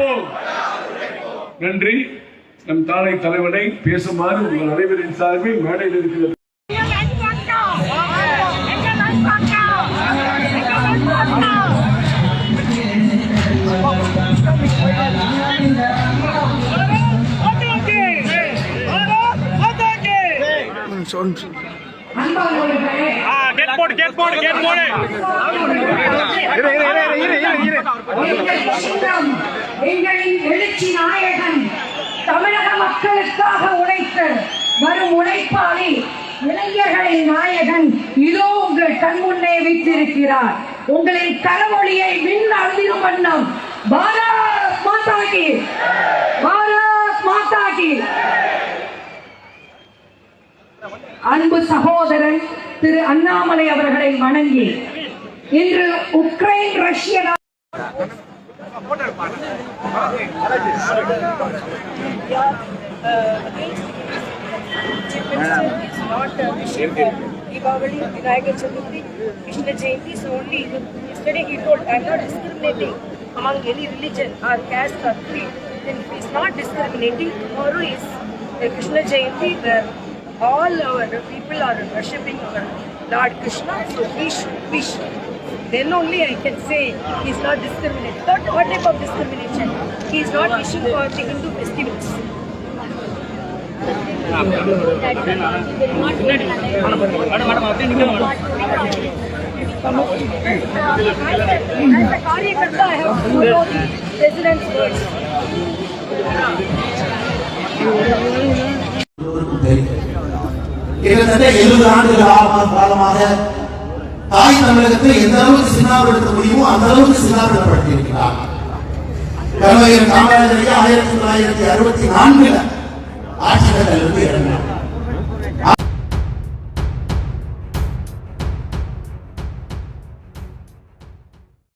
உழைப்போம் நன்றி நம் தானை தலைவனை பேசுமாறு உங்கள் அனைவரின் சார்பில் மேடையில் இருக்கிறது எங்கள் அன்பக்கா எங்கள் அன்பக்கா கேட் போடு கேட் போடு கேட் போடு எங்கள் சின்னம், எங்களின் எழுச்சி நாயகன் தமிழக மக்களுக்காக உழைத்த வரும் உழைப்பாளி இளைஞர்களின் நாயகன் இதோ உங்கள் கண்முன்னே வைத்திருக்கிறார் உங்களின் கரமொழியை மின் அழுதிடும் வண்ணம் பாரத் மாதா கி. பாரத் மாதா கி. அன்பு சகோதரன் திரு அண்ணாமலை அவர்களை வணங்கி இன்று உக்ரைன் ரஷ்ய நா- is not Krishna Jayanti. Yesterday he told, I am not discriminating among any religion or caste or creed. He is not discriminating, tomorrow is Krishna Jayanti where all our people are worshipping our Lord Krishna. So we should. Then only I can say he is not discriminating. What, what type of discrimination? He is not wishing for the Hindu festivals. As a Karyakarta, I have to know the president's words. தாய் தமிழகத்தில் எந்த அளவுக்கு சின்னாபடுத்த முடியுமோ அந்த அளவுக்கு சின்னாபடுத்தப்பட்டு இருக்கிறார் கலைஞர் காமராஜர் ஆயிரத்தி தொள்ளாயிரத்தி அறுபத்தி நான்குல ஆட்சி கட்டளிலிருந்து இறங்கினார்